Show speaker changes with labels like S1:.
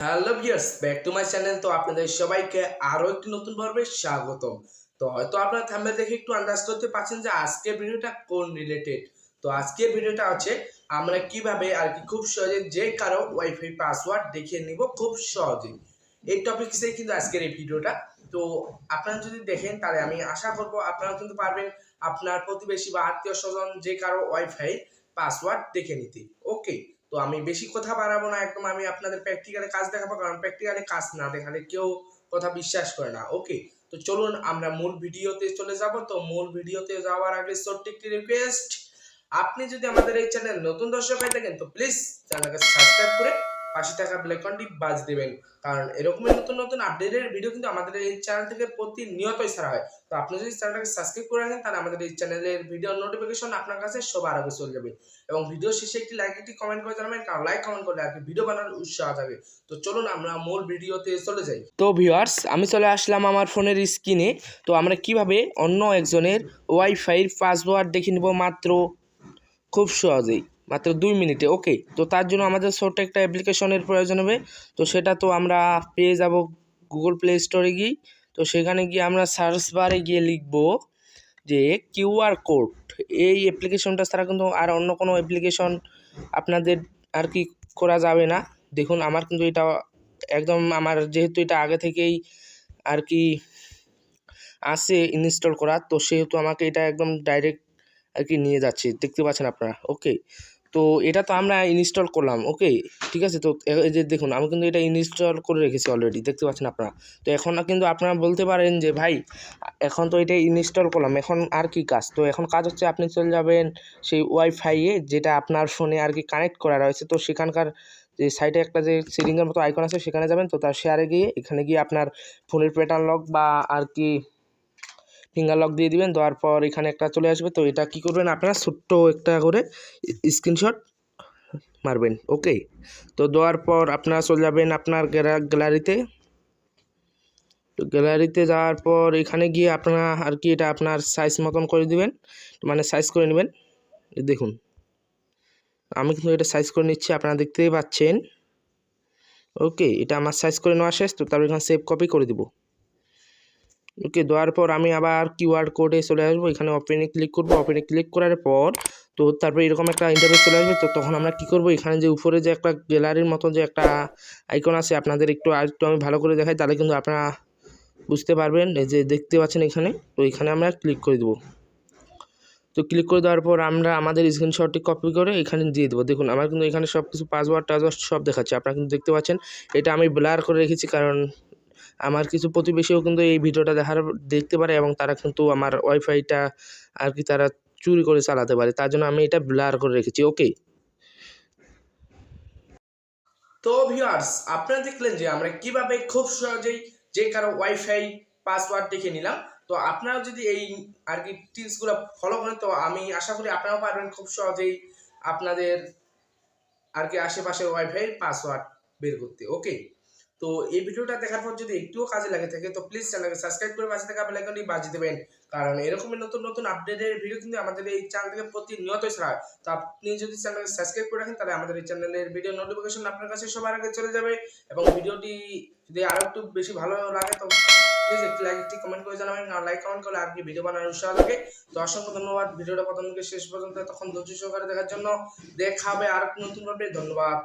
S1: Hello viewers back to my channel তো আপনাদের সবাইকে আরও একটি নতুন পর্বে স্বাগতম। তো হয়তো আপনারা দেখে একটু করতে পারছেন যে আজকের ভিডিওটা কোন রিলেটেড তো ভিডিওটা আমরা কীভাবে আর কি খুব সহজে যে কারও ওয়াইফাই পাসওয়ার্ড দেখিয়ে নিব খুব সহজে এই টপিকসে কিন্তু আজকের এই ভিডিওটা তো আপনারা যদি দেখেন, তাহলে আমি আশা করব আপনারা কিন্তু পারবেন আপনার প্রতিবেশী বা আত্মীয় স্বজন যে কারও ওয়াইফাই পাসওয়ার্ড দেখে নিতে। ওকে তো আমি বেশি কথা বাড়াবো না, একদম আমি আপনাদের প্র্যাকটিক্যালে কাজ দেখাবো, কারণ প্র্যাকটিক্যালে কাজ না দেখালে কেউ কথা বিশ্বাস করে না। ওকে তো চলুন আমরা মূল ভিডিওতে চলে যাব। তো মূল ভিডিওতে যাওয়ার আগে ছোট্ট একটি রিকোয়েস্ট আপনি যদি আমাদের এই চ্যানেল নতুন দর্শক হয়ে থাকেন, তো প্লিজ চ্যানেলকে সাবস্ক্রাইব করে পাশে থাকা বেলাইকনটি বাজ দেবেন। কারণ এরকমই নতুন নতুন আপডেটের ভিডিও কিন্তু আমাদের এই চ্যানেল থেকে প্রতিনিয়তই ছাড়া হয়। তো আপনি যদি চ্যানেলটাকে সাবস্ক্রাইব করে রাখেন, তাহলে আমাদের এই চ্যানেলের ভিডিও নোটিফিকেশন আপনার কাছে সবার আগে চলে যাবে। এবং ভিডিও শেষে একটি লাইক একটি কমেন্ট করে জানাবেন। কারণ লাইক কমেন্ট করলে আর ভিডিও বানানোর উৎসাহ থাকে তো চলুন আমরা মূল ভিডিওতে চলে যাই। তো ভিউয়ার্স আমি চলে আসলাম আমার ফোনের স্ক্রিনে তো আমরা কীভাবে অন্য একজনের ওয়াইফাইয়ের পাসওয়ার্ড দেখে নিব মাত্র? খুব সহজেই। মাত্র দুই মিনিটে ওকে তো তার জন্য আমাদের ছোট্ট একটা অ্যাপ্লিকেশনের প্রয়োজন হবে। তো সেটা তো আমরা পেয়ে যাব গুগল প্লে স্টোরে গিয়ে। তো সেখানে গিয়ে আমরা সার্চ বারে গিয়ে লিখব যে কিউআর কোড এই অ্যাপ্লিকেশনটা ছাড়া কিন্তু আর অন্য কোনো অ্যাপ্লিকেশন আপনাদের আর কি করা যাবে না। দেখুন, আমার কিন্তু এটা একদম আমার যেহেতু এটা আগে থেকেই আর কি আছে ইনস্টল করা, তো সেহেতু আমাকে এটা একদম ডাইরেক্ট আর কি নিয়ে যাচ্ছে। দেখতে পাচ্ছেন আপনারা ওকে তো এটা তো আমরা ইনস্টল করলাম ওকে ঠিক আছে? তো এই যে দেখুন, আমি কিন্তু এটা ইনস্টল করে রেখেছি অলরেডি দেখতে পাচ্ছেন আপনারা? তো এখন কিন্তু আপনারা বলতে পারেন যে, ভাই, এখন তো এটা ইনস্টল করলাম, এখন আর কি কাজ? তো এখন কাজ হচ্ছে আপনি চলে যাবেন সেই ওয়াইফাইয়ে যেটা আপনার ফোনে আর কি কানেক্ট করা রয়েছে। তো সেখানকার যে সাইডে একটা যে সিলিংয়ের মতো আইকন আছে, সেখানে যাবেন। তো তার শেয়ারে গিয়ে, এখানে গিয়ে আপনার ফোনের প্যাটার্ন লক বা আর কি ফিঙ্গার লক দিয়ে দিবেন, দেওয়ার পর এখানে একটা চলে আসবে। তো এটা কি করবেন আপনারা? ছোট্ট একটা করে স্ক্রিনশট মারবেন ওকে তো দেওয়ার পর আপনারা চলে যাবেন আপনার গ্যালারিতে। তো গ্যালারিতে যাওয়ার পর এখানে গিয়ে আপনারা আর কি এটা আপনার সাইজ মতন করে দিবেন মানে সাইজ করে নেবেন। দেখুন, আমি কিন্তু এটা সাইজ করে নিচ্ছি, আপনারা দেখতেই পাচ্ছেন। ওকে এটা আমার সাইজ করে নেওয়া শেষ, তো তারপর এখানে সেভ কপি করে দিব। ওকে দেওয়ার পর আমি আবার কিউআর কোডে চলে আসব। এখানে ওপেনে ক্লিক করব। ওপেনে ক্লিক করার পর তো তারপরে এরকম একটা ইন্টারফেস চলে আসবে। তো তখন আমরা কি করব? এখানে যে উপরে যে একটা গ্যালারির মতো যে একটা আইকন আছে, আপনাদের একটু আর একটু আমি ভালো করে দেখাই, তাহলে কিন্তু আপনারা বুঝতে পারবেন। যে দেখতে পাচ্ছেন এখানে, তো এখানে আমরা ক্লিক করে দেবো। তো ক্লিক করে দেওয়ার পর আমরা আমাদের স্ক্রিনশটটি কপি করে এখানে দিয়ে দেবো। দেখুন, আমার কিন্তু এখানে সব কিছু পাসওয়ার্ড টাসওয়ার্ড সব দেখাচ্ছে। আপনারা কিন্তু দেখতে পাচ্ছেন, এটা আমি ব্লার করে রেখেছি কারণ আমার কিছু প্রতিবেশীও কিন্তু এই ভিডিওটা দেখার, দেখতে পারে এবং তারা কিন্তু আমার ওয়াইফাইটা আর কি তারা চুরি করে চালাতে পারে। তার জন্য আমি এটা ব্লার করে রেখেছি, ওকে? তো ভিউয়ার্স, আপনারা দেখলেন যে আমরা কীভাবে খুব সহজেই যে কারও ওয়াইফাই পাসওয়ার্ড দেখে নিলাম। তো আপনারা যদি এই আর কি টিপসগুলো ফলো করেন, তো আমি আশা করি আপনারাও পারবেন খুব সহজেই আপনাদের আর কি আশেপাশের ওয়াইফাই পাসওয়ার্ড বের করতে, ওকে? তো এই ভিডিওটা দেখার পর যদি একটুও কাজে লাগে থাকে, তো প্লিজ চ্যানেলকে সাবস্ক্রাইব করে পাশে থাকা বেলাইকনটি বাজিয়ে দেবেন। কারণ এরকমই নতুন নতুন আপডেটের ভিডিও কিন্তু আমাদের এই চ্যানেল থেকে প্রতিনিয়তই ছাড়া তো আপনি যদি চ্যানেলকে সাবস্ক্রাইব করে রাখেন, তাহলে আমাদের এই চ্যানেলের ভিডিও নোটিফিকেশন আপনার কাছে সবার আগে চলে যাবে এবং ভিডিওটি যদি আরও একটু বেশি ভালো লাগে, তো প্লিজ একটি লাইক একটি কমেন্ট করে জানাবেন। আর লাইক কমেন্ট করলে আর কি ভিডিও বানানোর উৎসাহ লাগে। তো অসংখ্য ধন্যবাদ। ভিডিওটা প্রথম থেকে শেষ পর্যন্ত তখন ধৈর্য সহকারে দেখার জন্য। দেখা হবে আর নতুন ভাবে ধন্যবাদ।